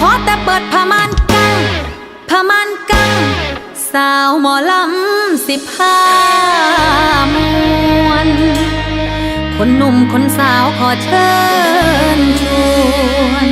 พอแต่เปิดผ้ามานกังผ้ามานกัง สาวหมอลำสิบห้ามวน คนหนุ่มคนสาวขอเชิญชวน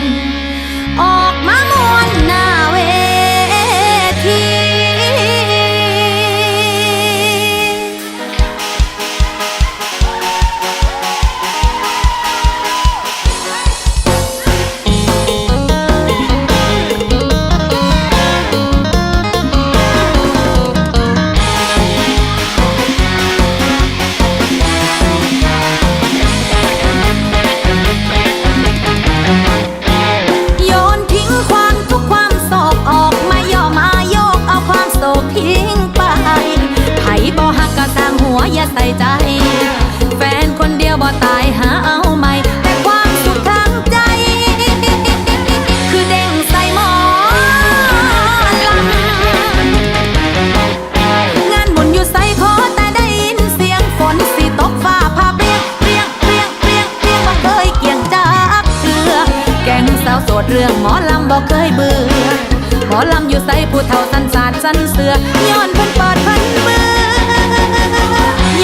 ลำอยู่ใส่ผู้เฒ่าสันสาดสันเสือย้อนเพิ่นเปิดเพิ่นมือ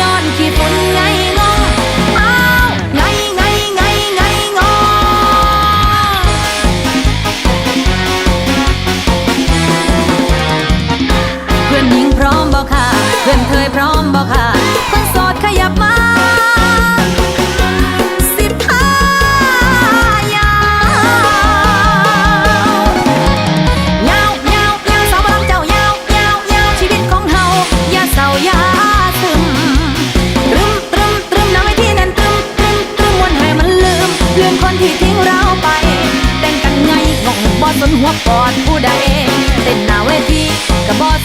ย้อนขี้ฝุ่นไงงออ้าไงไงไงไงงอเพื่อนหญิงพร้อมบอกค่ะ เพื่อนเคยพร้อมบอกค่ะ คนโสดขยับมา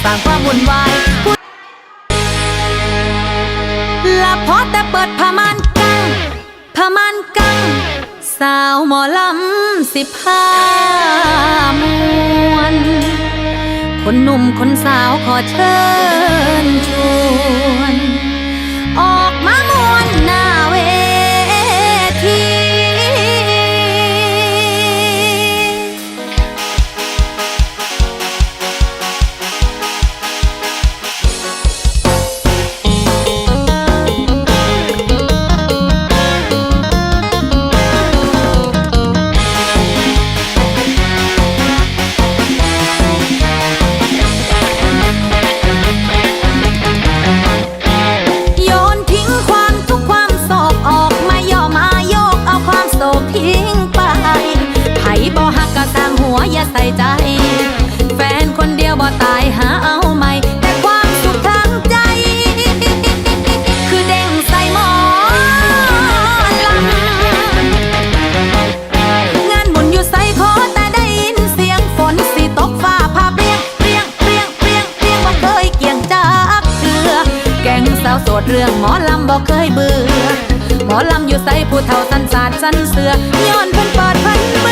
สร้างความวุ่นวายละพอแต่เปิดผ้ามานกังผ้ามานกัง สาวหมอลำสิบห้ามวน คนหนุ่มคนสาวขอเชิญช ใส่ใจ แฟนคนเดียวบ่ตายหาเอาใหม่ แต่ความสุขทางใจ คือเด้งใส่หมอลำงานบุญอยู่ใส่ขอแต่ได้ยินเสียงฝนสิตกฟ้าผ่าเปรียงเปรียงเปรียงเปรียงเปรียงบ่เคยเกี่ยงจากเรือ แกงสาวโสดเรื่องหมอลำบ่เคยเบื่อหมอลำอยู่ใส่ผู้เฒ่าสันสาดสันเสือย้อนเพิ่นเปิดเพิ่น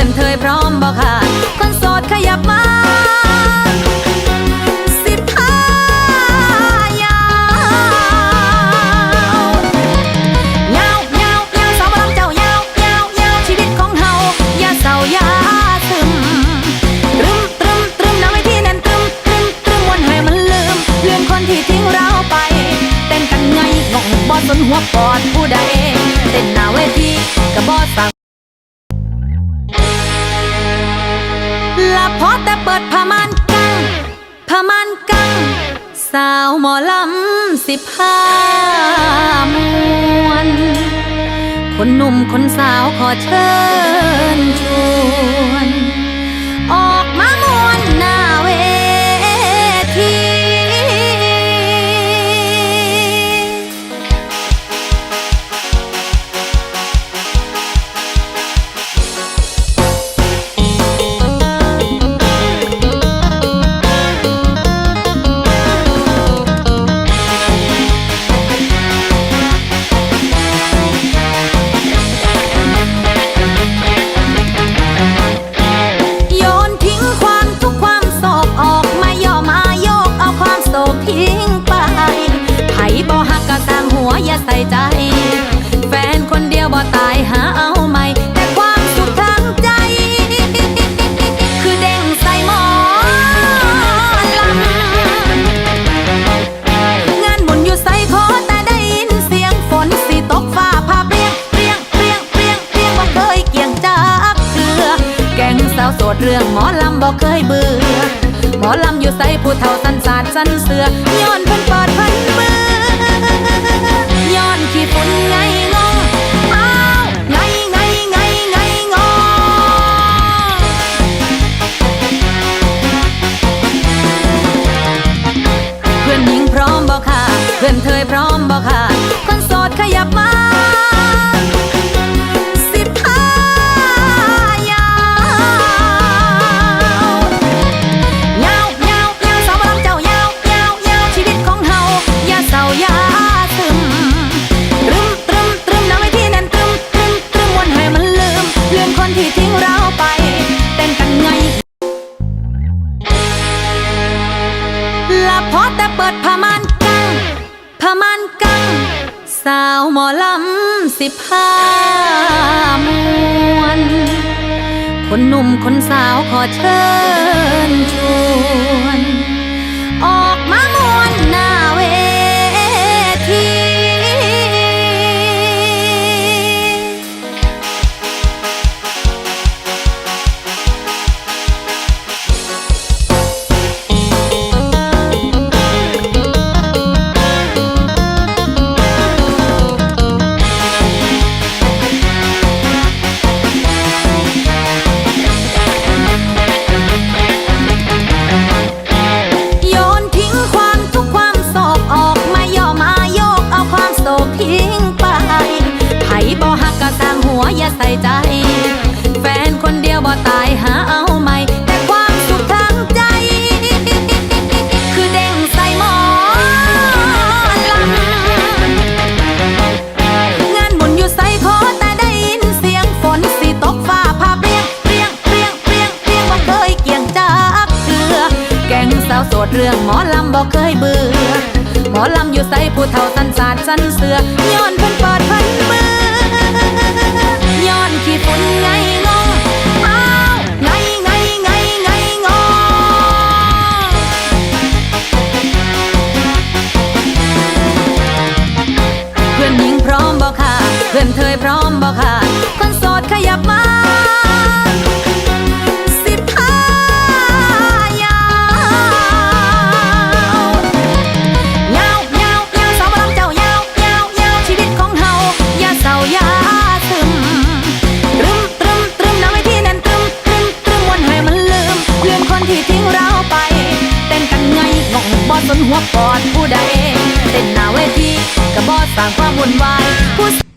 อนเธยพร้อมบอกค่ะ คนโสดขยับมา พอแต่เปิดผ้ามานกังผ้ามานกัง สาวหมอลำสิบห้ามวน คนหนุ่มคนสาวขอเชิญ เรื่องหมอลำบอกเคยเบื่อ หมอลำอยู่ใส่ผู้เฒ่าสันสาดสันเสือย้อนเพิ่นเปิดพิ่นเบื่อย้อนขี้ฝุ่นไงงงอ้าวไงไงไงไงงอเพื่อนหญิงพร้อมบอกค่ะ เพื่อนเธยพร้อมบอกค่ะ คนโสดขยับมา พอแต่เปิดผ้ามานกังผ้ามานกัง สาวหมอลำสิบห้ามวน คนหนุ่มคนสาวขอเชิญชวนออ ลำอยู่ใส่ผู้เฒ่าสันสาดสันเสือย้อนเพิ่นเปิดเพิ่นเบื่อย้อนขี้ฝุ่นไงงงอ้าไงไงไงไงงอเพื่อนหญิงพร้อมบอกค่ะ เพื่อนเธยพร้อมบอกค่ะ คนโสดขยับมา สร้างความวุ่นวายผู้